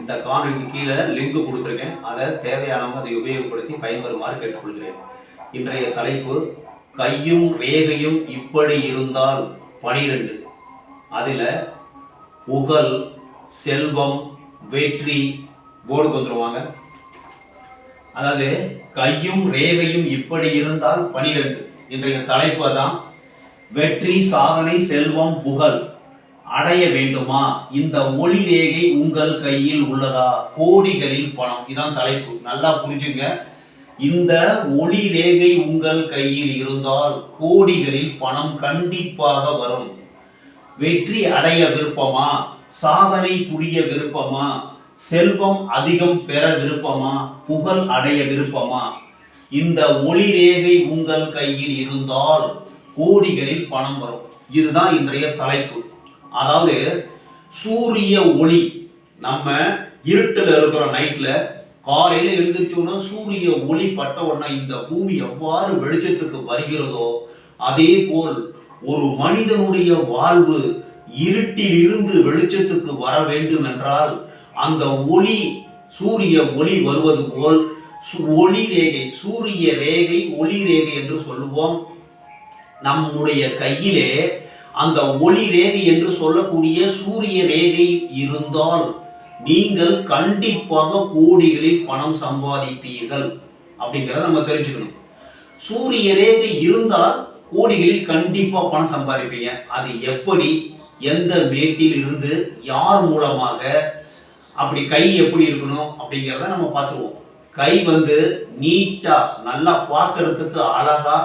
இந்த காணொலிக்கு கீழே லிங்க் கொடுத்துருக்கேன். அதை தேவையானவங்க அதை உபயோகப்படுத்தி பயன்பெறுமாறு கேட்டுக்கொள்கிறேன். இன்றைய தலைப்பு கையும் ரேகையும் இப்படி இருந்தால் பனிரெண்டு. அதில் புகழ் செல்வம் வெற்றி போர்டு வந்துருவாங்க. அதாவது கையும் ரேகையும் இப்படி இருந்தால் பனிரெண்டு. இன்றைய தலைப்பு தான் வெற்றி சாதனை செல்வம் புகழ். அடைய வேண்டுமா? இந்த ஒளி ரேகை உங்கள் கையில் உள்ளதா? கோடிகளில் பணம். இதான் தலைப்பு. நல்லா புரிஞ்சுங்க. இந்த ஒளி ரேகை உங்கள் கையில் இருந்தால் கோடிகளில் பணம் கண்டிப்பாக வரும். வெற்றி அடைய விருப்பமா? சாதனை புரிய விருப்பமா? செல்வம் அதிகம் பெற விருப்பமா? புகழ் அடைய விருப்பமா? இந்த ஒளி ரேகை உங்கள் கையில் இருந்தால் கோடிகளில் பணம் வரும். இதுதான் இன்றைய தலைப்பு. அதாவது சூரிய ஒளி. நம்ம இருட்டில் இருக்கிற நைட்டில் காலையில் எழுந்திரிச்சோன்னா சூரிய ஒளி பட்ட உடனே இந்த பூமி எவ்வாறு வெளிச்சத்துக்கு வருகிறதோ அதே போல் ஒரு மனிதனுடைய வாழ்வு இருட்டில் இருந்து வெளிச்சத்துக்கு வர வேண்டும் என்றால் அந்த ஒளி சூரிய ஒளி வருவது போல் சு- ஒளி ரேகை சூரிய ரேகை ஒளி ரேகை என்று சொல்லுவோம். நம்முடைய கையிலே அந்த ஒளி ரேகை என்று சொல்லக்கூடிய சூரிய ரேகை இருந்தால் நீங்கள் கண்டிப்பாக கோடிகளில் பணம் சம்பாதிப்பீர்கள் அப்படிங்கிறத நம்ம தெரிஞ்சுக்கணும். சூரிய ரேகை இருந்தால் கோடிகளில் கண்டிப்பாக பணம் சம்பாதிப்பீங்க. அது எப்படி? எந்த மேட்டில் இருந்து? யார் மூலமாக? அப்படி கை எப்படி இருக்கணும்? அப்படிங்கிறத நம்ம பார்த்துருவோம். கை வந்து நீட்டா நல்லா பார்க்கறதுக்கு அழகா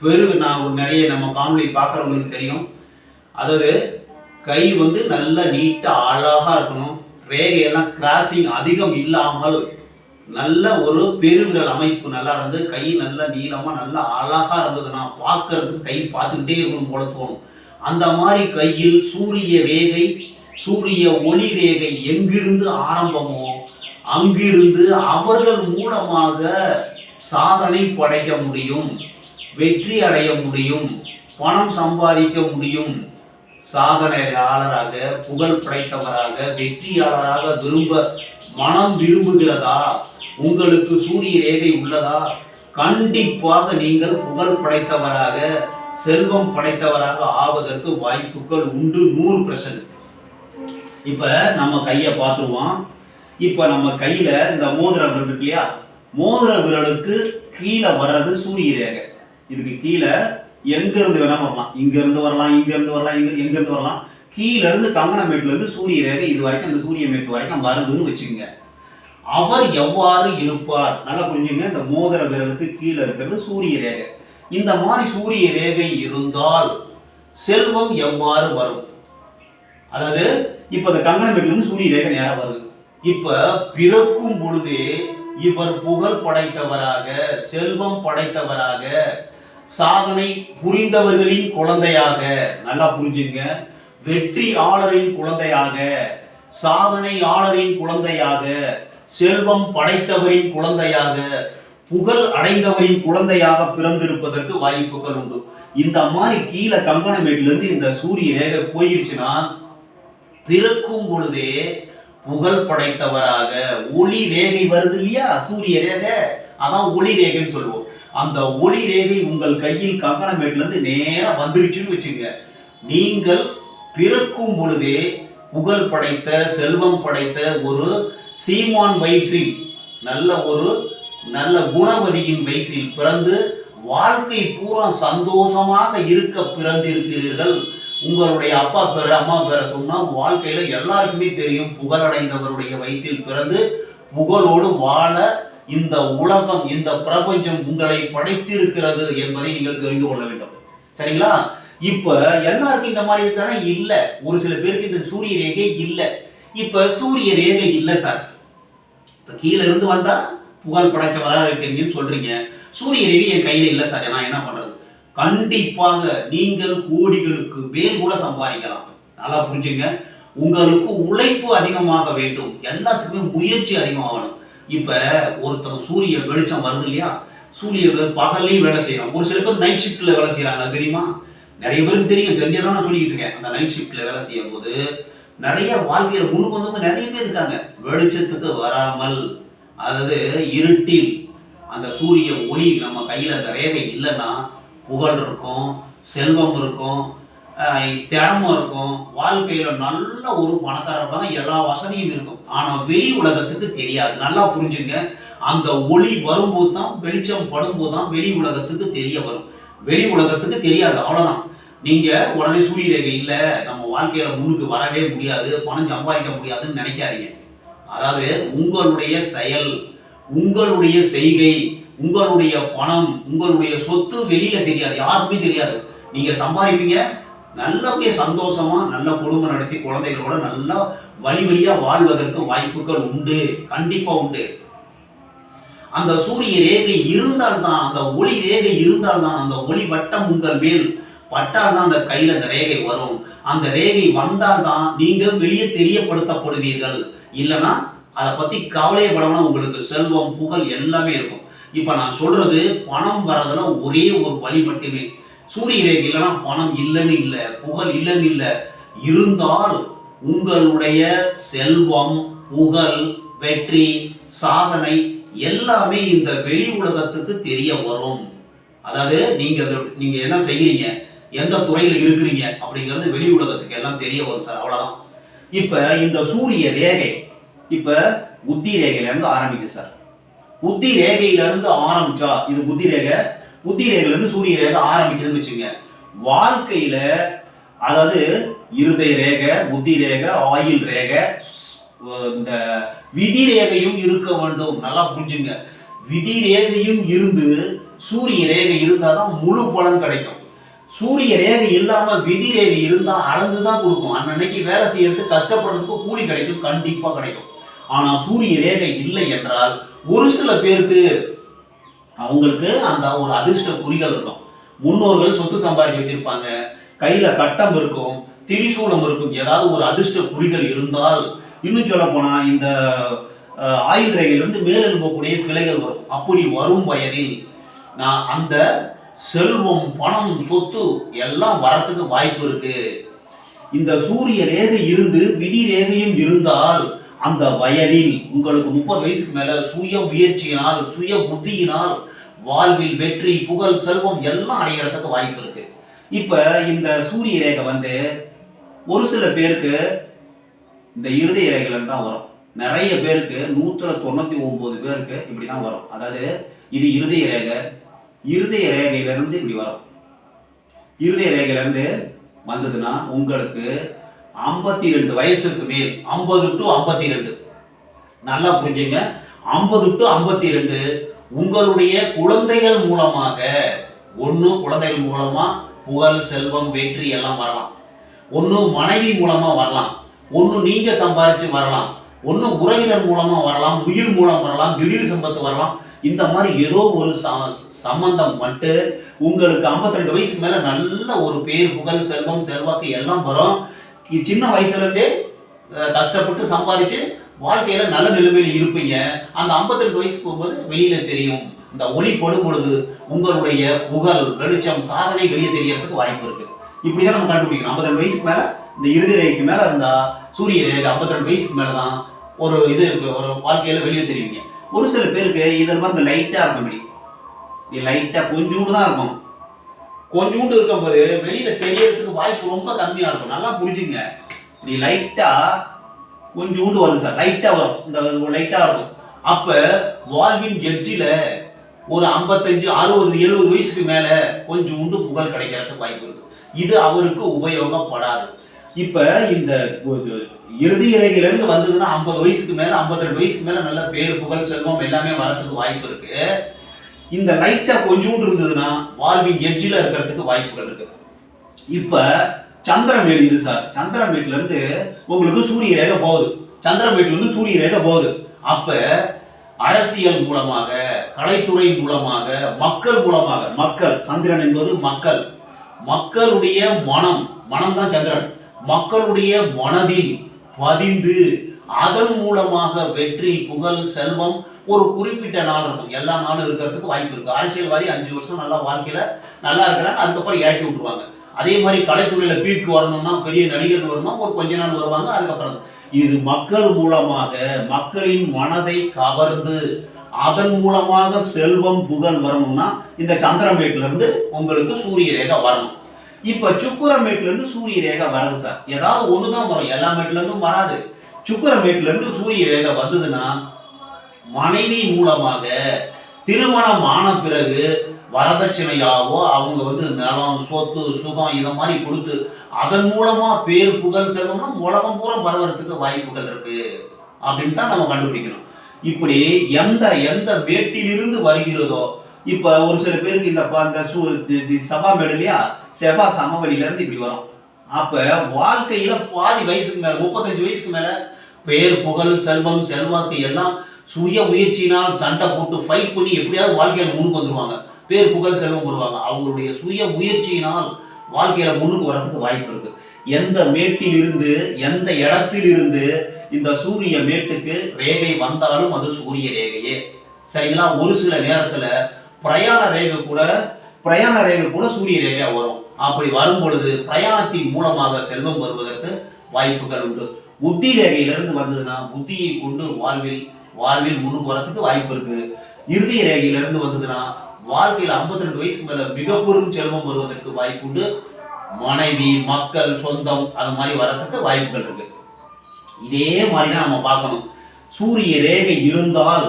பெரு நான் ஒரு நிறைய நம்ம காணொலி பார்க்குறவங்களுக்கு தெரியும். அதாவது கை வந்து நல்ல நீட்டாக அழகாக இருக்கணும். ரேகையெல்லாம் கிராசிங் அதிகம் இல்லாமல் நல்ல ஒரு பெருவிரல் அமைப்பு நல்லா இருந்து கை நல்ல நீளமாக நல்லா அழகாக இருந்ததுன்னா பார்க்கறதுக்கு கை பார்த்துக்கிட்டே இருக்கணும் போல தோணும். அந்த மாதிரி கையில் சூரிய ரேகை சூரிய ஒளி ரேகை எங்கிருந்து ஆரம்பமோ அங்கிருந்து அவர்கள் மூலமாக சாதனை படைக்க முடியும் வெற்றி அடைய முடியும் பணம் சம்பாதிக்க முடியும் சாதனையாளராக புகழ் படைத்தவராக வெற்றியாளராக விரும்ப மனம் விரும்புகிறதா? உங்களுக்கு சூரிய ரேகை உள்ளதா? கண்டிப்பாக நீங்கள் புகழ் படைத்தவராக செல்வம் படைத்தவராக ஆவதற்கு வாய்ப்புகள் உண்டு நூறு பெர்சன்ட் இப்ப நம்ம கையை பார்த்துருவோம். இப்ப நம்ம கையில இந்த மோதிர விரல் இருக்கு இல்லையா? மோதிர விரலுக்கு கீழே வர்றது சூரிய ரேகை. இதுக்கு கீழே எங்கேருந்து வேணால் வரலாம். இங்கேருந்து வரலாம் இங்கேருந்து வரலாம் இங்கே எங்கேருந்து வரலாம். கீழேருந்து இருந்து சூரிய ரேகை இது வரைக்கும் அந்த சூரிய மேட்டு வரைக்கும் வருதுன்னு வச்சுக்கோங்க. அவர் எவ்வாறு இருப்பார்? நல்லா புரிஞ்சுங்க. இந்த மோதிர விரலுக்கு கீழே இருக்கிறது சூரிய ரேகை. இந்த மாதிரி சூரிய ரேகை இருந்தால் செல்வம் எவ்வாறு வரும்? அதாவது இப்போ இந்த கங்கனமேட்லேருந்து சூரிய ரேகை நேராக வருது. இப்போ பிறக்கும் பொழுதே இவர் புகழ் படைத்தவராக செல்வம் படைத்தவராக சாதனை புரிந்தவர்களின் குழந்தையாக நல்லா புரிஞ்சுங்க. வெற்றியாளரின் குழந்தையாக சாதனையாளரின் குழந்தையாக செல்வம் படைத்தவரின் குழந்தையாக புகழ் அடைந்தவரின் குழந்தையாக பிறந்திருப்பதற்கு வாய்ப்புகள் உண்டு. இந்த மாதிரி கீழே கங்கணமேட்ல இருந்து இந்த சூரிய ரேகை போயிருச்சுன்னா பிறக்கும் பொழுதே புகழ் படைத்தவராக ஒளி ரேகை வருது இல்லையா? சூரிய ரேகை. அதான் ஒளி ரேகைன்னு சொல்லுவோம். அந்த ஒளி ரேகை உங்கள் கையில் கங்கணமேட்ல நேராக வந்துருச்சுன்னு வச்சுங்க நீங்கள் பிறக்கும் பொழுதே புகழ் படைத்த செல்வம் படைத்த ஒரு சீமான் வயிற்றில் நல்ல ஒரு நல்ல குணவதியின் வயிற்றில் பிறந்து வாழ்க்கை பூரா சந்தோஷமாக இருக்க பிறந்திருக்கிறீர்கள். உங்களுடைய அப்பா பேர் அம்மா பேரை சொன்னால் வாழ்க்கையில் எல்லாருக்குமே தெரியும். புகழடைந்தவருடைய வயிற்றில் பிறந்து புகழோடு வாழ இந்த உலகம் இந்த பிரபஞ்சம் உங்களை படைத்திருக்கிறது என்பதை நீங்கள் தெரிந்து கொள்ள வேண்டும். சரிங்களா? இப்ப எல்லாருக்கும் இந்த மாதிரி தானே? இல்ல. ஒரு சில பேருக்கு இந்த சூரிய ரேகை இல்ல. இப்ப சூரிய ரேகை இல்ல சார். இப்ப கீழே இருந்து வந்தா புகழ் படைச்சவராக இருக்கீங்கன்னு சொல்றீங்க. சூரிய ரேகை என் கையில இல்லை சார். நான் என்ன பண்றது? கண்டிப்பாக நீங்கள் கோடிகளுக்கு மேல் கூட சம்பாதிக்கலாம். நல்லா புரிஞ்சுங்க. உங்களுக்கு உழைப்பு அதிகமாக வேண்டும். எல்லாத்துக்குமே முயற்சி அதிகமாகணும். இப்போ ஒருத்தர் சூரிய வெளிச்சம் வருது இல்லையா? சூரிய பகல்லையும் வேலை செய்யலாம் ஒரு சில பேர் நைட் ஷிஃப்ட்டில் வேலை செய்யறாங்க. அது தெரியுமா? நிறைய பேருக்கு தெரியும். தெரிஞ்சதான் நான் சொல்லிக்கிட்டு இருக்கேன். அந்த நைட் ஷிஃப்ட்டில் வேலை செய்யும் போது நிறைய வாழ்க்கையில் முன்னுக்கு வந்தவங்க நிறைய பேர் இருக்காங்க. வெளிச்சத்துக்கு வராமல் அதாவது இருட்டில் அந்த சூரிய ஒளி நம்ம கையில் அந்த ரேகை இல்லைன்னா புகழ் இருக்கும் செல்வம் இருக்கும் திறமும் இருக்கும். வாழ்க்கையில் நல்ல ஒரு பணக்காரர் இருப்பாங்க எல்லா வசதியும் இருக்கும். ஆனால் வெளி உலகத்துக்கு தெரியாது. நல்லா புரிஞ்சுங்க. அந்த ஒளி வரும்போது தான் வெளிச்சம் படும்போது தான் வெளி உலகத்துக்கு தெரிய வரும். வெளி உலகத்துக்கு தெரியாது. அவ்வளோதான் நீங்கள் உடனே சூரிய ரேகை இல்லை. நம்ம வாழ்க்கையில் முன்னுக்கு வரவே முடியாது. பணம் சம்பாதிக்க முடியாதுன்னு நினைக்காதீங்க. அதாவது உங்களுடைய செயல் உங்களுடைய செய்கை உங்களுடைய பணம் உங்களுடைய சொத்து வெளியில் தெரியாது. யாருக்குமே தெரியாது. நீங்கள் சம்பாதிப்பீங்க நல்லபடியா சந்தோஷமா நல்ல குடும்பம் நடத்தி குழந்தைகளோட நல்லா வழி வழியா வாழ்வதற்கு வாய்ப்புகள் உண்டு. கண்டிப்பா உண்டு. அந்த சூரிய ரேகை இருந்தால்தான் அந்த ஒளி ரேகை இருந்தால்தான் அந்த ஒளி வட்டம் உங்கள் மேல் பட்டால்தான் அந்த கையில் அந்த ரேகை வரும். அந்த ரேகை வந்தால்தான் நீங்கள் வெளியே தெரியப்படுத்தப்படுவீர்கள். இல்லைன்னா அதை பற்றி கவலையே உங்களுக்கு செல்வம் புகழ் எல்லாமே இருக்கும். இப்போ நான் சொல்கிறது பணம் வரதுல ஒரே ஒரு வழி மட்டுமே. சூரிய ரேகை இல்லைன்னா பணம் இல்லைன்னு இல்லை புகழ் இல்லைன்னு இல்லை. இருந்தால் உங்களுடைய செல்வம் புகழ் வெற்றி சாதனை எல்லாமே இந்த வெளி உலகத்துக்கு தெரிய வரும். அதாவது நீங்க நீங்க என்ன செய்கிறீங்க எந்த துறையில் இருக்கிறீங்க? அப்படிங்கிறது வெளி உலகத்துக்கு எல்லாம் தெரிய வரும் சார். அவ்வளோதான் இப்போ இந்த சூரிய ரேகை இப்போ புத்தி ரேகையிலேருந்து ஆரம்பிக்குது சார். புத்தி ரேகையிலேருந்து ஆரம்பிச்சா இது புத்தி ரேகை புத்தி ரேகையில இருந்து சூரிய ரேகை ஆரம்பிக்குதுன்னு வச்சுங்க. வாழ்க்கையில அதாவது இருதய ரேகை புத்தி ரேகை ஆயில் ரேகை இந்த விதி ரேகையும் இருக்க வேண்டும். நல்லா புரிஞ்சுங்க. விதி ரேகையும் இருந்து சூரிய ரேகை இருந்தாதான் முழு பலன் கிடைக்கும். சூரிய ரேகை இல்லாம விதி ரேகை இருந்தா அளந்து தான் கொடுக்கும். அன்னன்னைக்கு வேலை செய்யறதுக்கு கஷ்டப்படுறதுக்கு கூலி கிடைக்கும் கண்டிப்பா கிடைக்கும். ஆனா சூரிய ரேகை இல்லை என்றால் ஒரு சில பேருக்கு அவங்களுக்கு அந்த ஒரு அதிர்ஷ்ட குறிகள் இருக்கும். முன்னோர்கள் சொத்து சம்பாதிக்க வச்சிருப்பாங்க. கையில கட்டம் இருக்கும். திரிசூலம் இருக்கும். ஏதாவது ஒரு அதிர்ஷ்ட குறிகள் இருந்தால் இன்னும் சொல்ல போனா இந்த அஹ், ஆயுள் ரேகையிலிருந்து மேலெழும்பக்கூடிய கிளைகள் வரும். அப்படி வரும் வயதில் நான் அந்த செல்வம் பணம் சொத்து எல்லாம் வரத்துக்கு வாய்ப்பு இருக்கு. இந்த சூரிய ரேகை இருந்து விதி ரேகையும் இருந்தால் அந்த வயதில் உங்களுக்கு முப்பது வயசுக்கு மேல சுய முயற்சியினால் சுய புத்தியினால் வாழ்வில் வெற்றி புகழ் செல்வம் எல்லாம் அடையறதுக்கு வாய்ப்பு இருக்கு. இப்ப இந்த சூரிய ரேகை வந்து ஒரு சில பேருக்கு இந்த இருதய ரேகையில தான் வரும். நிறைய பேருக்கு நூற்றில் தொண்ணூத்தி ஒன்பது பேருக்கு இப்படி தான் வரும். அதாவது இது இருதய ரேகை இருதய ரேகையிலேருந்து இப்படி வரும். இருதய ரேகையிலேருந்து வந்ததுன்னா உங்களுக்கு ஐம்பத்தி ரெண்டு வயசுக்கு மேல் ஐம்பது டு ஐம்பத்தி ரெண்டு நல்லா புரிஞ்சுங்க. ஐம்பது டு ஐம்பத்தி ரெண்டு உங்களுடைய குழந்தைகள் மூலமாக ஒன்று குழந்தைகள் மூலமாக புகழ் செல்வம் வெற்றி எல்லாம் வரலாம். ஒன்று மனைவி மூலமாக வரலாம். ஒன்று நீங்கள் சம்பாரித்து வரலாம். ஒன்று உறவினர் மூலமாக வரலாம். உயிர் மூலம் வரலாம். திடீர் சம்பத்து வரலாம். இந்த மாதிரி ஏதோ ஒரு ச- சம்பந்தம் மட்டும் உங்களுக்கு 52 ரெண்டு வயசுக்கு மேலே நல்ல ஒரு பேர் புகழ் செல்வம் செல்வாக்கு எல்லாம் வரும். சின்ன வயசுலேருந்தே கஷ்டப்பட்டு சம்பாதிச்சு வாழ்க்கையில நல்ல நிலைமையில இருப்பீங்க. அந்த 52 ரெண்டு வயசுக்கு போகும்போது வெளியில தெரியும். இந்த ஒளி படும் பொழுது உங்களுடைய புகழ் வெளிச்சம் சாதனை வெளியே தெரியறதுக்கு வாய்ப்பு இருக்கு. இப்படிதான் நம்ம கண்டுபிடிக்கணும். 52 ரெண்டு வயசுக்கு மேல இந்த இறுதி ரேகைக்கு மேல இருந்தா சூரிய ரேகை 52 ரெண்டு வயசுக்கு மேலே தான் ஒரு இது இருக்கு. ஒரு வாழ்க்கையில வெளியே தெரியுங்க. ஒரு சில பேருக்கு இதில் மாதிரி இந்த லைட்டா இருக்க முடியும் இது லைட்டா கொஞ்சூண்டு தான் இருக்கும். கொஞ்சூண்டு இருக்கும்போது வெளியில தெரியறதுக்கு வாய்ப்பு ரொம்ப கம்மியா இருக்கும். நல்லா புரிஞ்சுங்க நீ லைட்டா கொஞ்சூண்டு வரும் சார் லைட்டா வரும். இந்த லைட்டா இருக்கும். அப்ப வாழ்வின் எட்ஜில ஒரு ஐம்பத்தஞ்சு அறுபது எழுபது வயசுக்கு மேல கொஞ்சம் உண்டு புகழ் கிடைக்கிறதுக்கு வாய்ப்பு இருக்கு. இது அவருக்கு உபயோகப்படாது. இப்ப இந்த இறுதி இலையில வந்ததுன்னா ஐம்பது வயசுக்கு மேல 52 ரெண்டு வயசுக்கு மேல நல்ல பேர் புகழ் செல்வம் எல்லாமே வரத்துக்கு வாய்ப்பு இருக்கு. இந்த லைட்டா கொஞ்சோண்டு இருந்ததுன்னா வாழ்வின் எட்ஜில் இருக்கிறதுக்கு வாய்ப்புகள் இருக்கு. இப்போ சந்திரமேடு இது சார். சந்திரமேட்லேருந்து உங்களுக்கு சூரிய ரேகை போகுது. சந்திரமேட்லேருந்து சூரிய ரேகை போகுது. அப்போ அரசியல் மூலமாக கலைத்துறை மூலமாக மக்கள் மூலமாக மக்கள் சந்திரன் என்பது மக்கள். மக்களுடைய மனம் மனம் தான் சந்திரன். மக்களுடைய மனதில் பதிந்து அதன் மூலமாக வெற்றி புகழ் செல்வம் ஒரு குறிப்பிட்ட நாள் இருக்கும். எல்லா நாளும் இருக்கிறதுக்கு வாய்ப்பு இருக்கு. அரசியல்வாதி அஞ்சு வருஷம் நல்லா வாழ்க்கையில நல்லா இருக்கிறாங்க அதுக்கப்புறம் இறக்கி விட்டுருவாங்க. அதே மாதிரி கலைத்துறையில் பீக்கு வரணும்னா பெரிய நடிகர்கள் வரணும்னா ஒரு கொஞ்ச நாள் வருவாங்க அதுக்கப்புறம் இது மக்கள் மூலமாக மக்களின் மனதை கவர்ந்து அதன் மூலமாக செல்வம் புகழ் வரணும்னா இந்த சந்திரமேட்லேருந்து உங்களுக்கு சூரிய ரேகை வரணும். இப்போ சுக்குரமேட்லேருந்து சூரிய ரேகை வருது சார். ஏதாவது ஒண்ணுதான் வரும். எல்லா மேட்ல வராது. சுக்குரமேட்லேருந்து சூரிய ரேகை வந்ததுன்னா மனைவி மூலமாக திருமணம் ஆன பிறகு வரதட்சணையாவோ அவங்க வந்து நிலம் சொத்து சுகம் இதை மாதிரி கொடுத்து அதன் மூலமா பேர் புகழ் செல்வம்னா உலகம் பூரா பரவறதுக்கு வாய்ப்புகள் இருக்கு அப்படின்னு தான் நம்ம கண்டுபிடிக்கணும். இப்படி எந்த எந்த வேட்டிலிருந்து வருகிறதோ இப்போ ஒரு சில பேருக்கு இந்த அந்த இந்த சபா மேடு இல்லையா? சமவெளியிலேருந்து இப்படி வரும். அப்போ வாழ்க்கையில் பாதி வயசுக்கு மேலே முப்பத்தஞ்சு வயசுக்கு மேலே பேர் புகழ் செல்வம் செல்வாக்கு எல்லாம் சுய முயற்சினால் சண்டை போட்டு ஃபைட் பண்ணி எப்படியாவது வாழ்க்கையில் முன்னுக்கு வந்துருவாங்க. பேர் புகழ் செல்வம் வருவாங்க அவங்களுடைய சுய முயற்சியினால் வாழ்க்கையில முன்னுக்கு வரதுக்கு வாய்ப்பு இருக்கு. எந்த மேட்டில் இருந்து எந்த இடத்திலிருந்து இந்த சூரிய மேட்டுக்கு ரேகை வந்தாலும் அது சூரிய ரேகையே. சரிங்களா? ஒரு சில நேரத்துல பிரயாண ரேகை கூட பிரயாண ரேகை கூட சூரிய ரேகையா வரும். அப்படி வரும் பொழுது பிரயாணத்தின் மூலமாக செல்வம் வருவதற்கு வாய்ப்புகள் உண்டு. புத்தி ரேகையிலிருந்து வந்ததுன்னா புத்தியை கொண்டு வாழ்வில் வாழ்வில் முன்னுக்கு வரதுக்கு வாய்ப்பு இருக்கு. இறுதி ரேகையிலிருந்து வந்ததுன்னா வாழ்க்கையில் 52 ரெண்டு வயசுக்கு மேல மிக பெரும் செல்வம் வருவதற்கு வாய்ப்பு உண்டு மனைவி மக்கள் சொந்தம் அது மாதிரி வரத்துக்கு வாய்ப்புகள் இருக்கு. இதே மாதிரி தான் நம்ம பார்க்கணும். சூரிய ரேகை இருந்தால்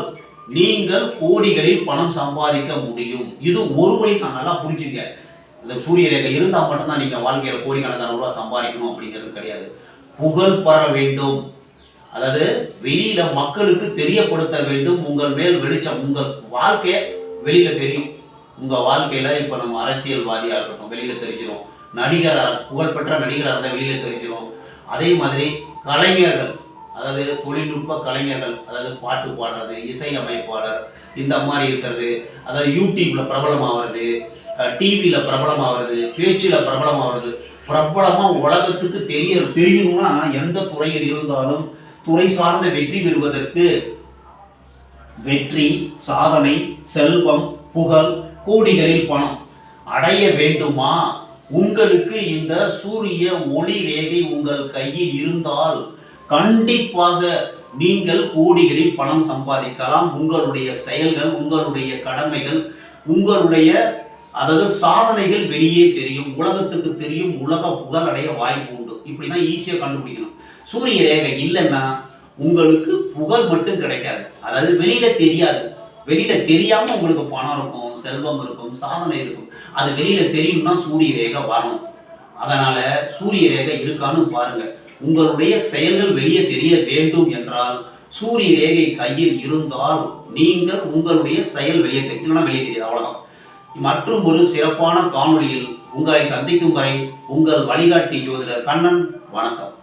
நீங்கள் கோடிகளில் பணம் சம்பாதிக்க முடியும். இது ஒரு வழி நான் நல்லா புரிஞ்சுங்க இந்த சூரிய ரேகை இருந்தால் மட்டும்தான் நீங்கள் வாழ்க்கையில் கோடிக்கணக்கான ரூபா சம்பாதிக்கணும் அப்படிங்கிறது கிடையாது. புகழ் பெற வேண்டும். அதாவது வெளியில மக்களுக்கு தெரியப்படுத்த வேண்டும். உங்கள் மேல் வெளிச்சம் உங்கள் வாழ்க்கையை வெளியில் தெரியும். உங்கள் வாழ்க்கையில் இப்போ நம்ம அரசியல்வாதியாக இருக்கட்டும் வெளியில் தெரிஞ்சிடும் நடிகராக புகழ்பெற்ற நடிகராக இருந்தால் வெளியில் தெரிஞ்சிடும் அதே மாதிரி கலைஞர்கள் அதாவது தொழில்நுட்ப கலைஞர்கள் அதாவது பாட்டு பாடுறது இசை அமைப்பாளர் இந்த மாதிரி இருக்கிறது. அதாவது யூடியூப்பில் பிரபலமாகிறது டிவியில் பிரபலமாகிறது பேச்சில் பிரபலமாகிறது. பிரபலமாக உலகத்துக்கு தெரிய தெரியணும்னா எந்த துறையில் இருந்தாலும் துறை சார்ந்த வெற்றி பெறுவதற்கு வெற்றி சாதனை செல்வம் புகழ் கோடிகளில் பணம். அடைய வேண்டுமா? உங்களுக்கு இந்த சூரிய ஒளி ரேகை உங்கள் கையில் இருந்தால் கண்டிப்பாக நீங்கள் கோடிகளில் பணம் சம்பாதிக்கலாம். உங்களுடைய செயல்கள் உங்களுடைய கடமைகள் உங்களுடைய அதாவது சாதனைகள் வெளியே தெரியும். உலகத்துக்கு தெரியும். உலக புகழ் அடைய வாய்ப்பு உண்டு. இப்படிதான் ஈஸியாக கண்டுபிடிக்கணும். சூரிய ரேகை இல்லைன்னா உங்களுக்கு புகழ் மட்டும் கிடைக்காது. அதாவது வெளியில தெரியாது. வெளியில தெரியாம உங்களுக்கு பணம் இருக்கும் செல்வம் இருக்கும் சாதனை இருக்கும். அது வெளியில தெரியும்னா சூரிய ரேகை வரணும். அதனால சூரிய ரேகை இருக்கான்னு பாருங்க. உங்களுடைய செயல்கள் வெளியே தெரிய வேண்டும் என்றால் சூரிய ரேகை கையில் இருந்தால் நீங்கள் உங்களுடைய செயல் வெளியே தெரியும் வெளியே தெரியாது அவ்வளவுதான். மற்றும் ஒரு சிறப்பான காணொளியில் உங்களை சந்திக்கும் வரை உங்கள் வழிகாட்டி ஜோதிடர் கண்ணன் வணக்கம்.